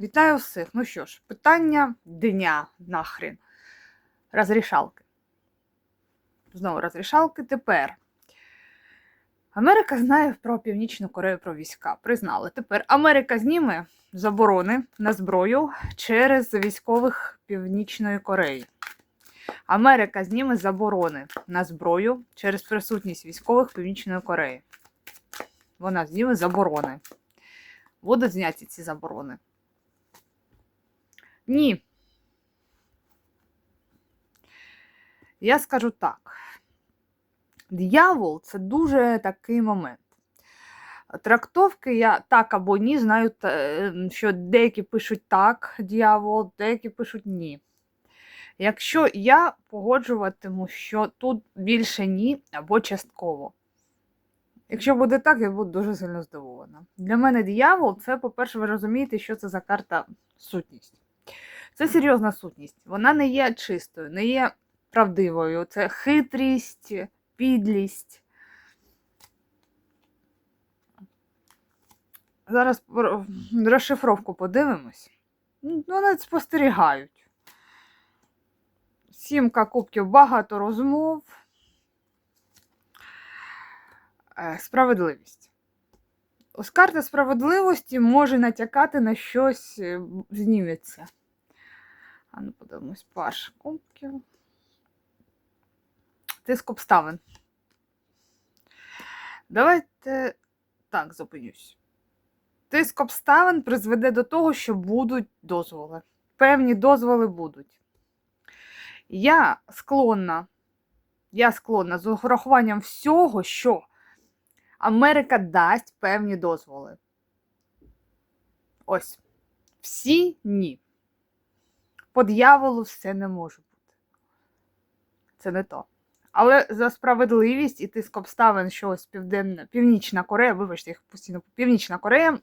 Вітаю всіх. Ну що ж, питання дня нахрен. Розрішалки. Знову розрішалки тепер. Америка знає про Північну Корею про війська. Признали. Тепер Америка зніме заборони на зброю через військових Північної Кореї. Америка зніме заборони на зброю через присутність військових Північної Кореї. Вона зніме заборони. Будуть зняті ці заборони. Ні. Я скажу так. Д'явол це дуже такий момент. Трактовки я так або ні, знаю, е, що деякі пишуть так, дьявол, деякі пишуть ні. Якщо я погоджуватиму, що тут більше ні або частково. Якщо буде так, я буду дуже сильно здивована. Для мене диявол це, по-перше, ви розумієте, що це за карта сутність. Це серйозна сутність. Вона не є чистою, не є правдивою. Це хитрість, підлість. Зараз розшифровку подивимось. Ну, Вони спостерігають. Сімка кубків, багато розмов. Е, Справедливість. Ось справедливості може натякати на щось е, зніметься. А ну подивимось, паш кубків. Тиск обставин. Давайте так зупинюсь. Тиск обставин призведе до того, що будуть дозволи. Певні дозволи будуть. Я склонна, я склонна з урахуванням всього, що Америка дасть певні дозволи. Ось. Всі ні. По дьяволу все не може бути. Це не то. Але за справедливість і тиск обставин, що ось Південна, Північна Корея, вибачте, їх постійно Північна Корея,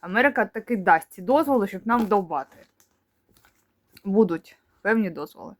Америка таки дасть ці дозволи, щоб нам довбати. Будуть певні дозволи.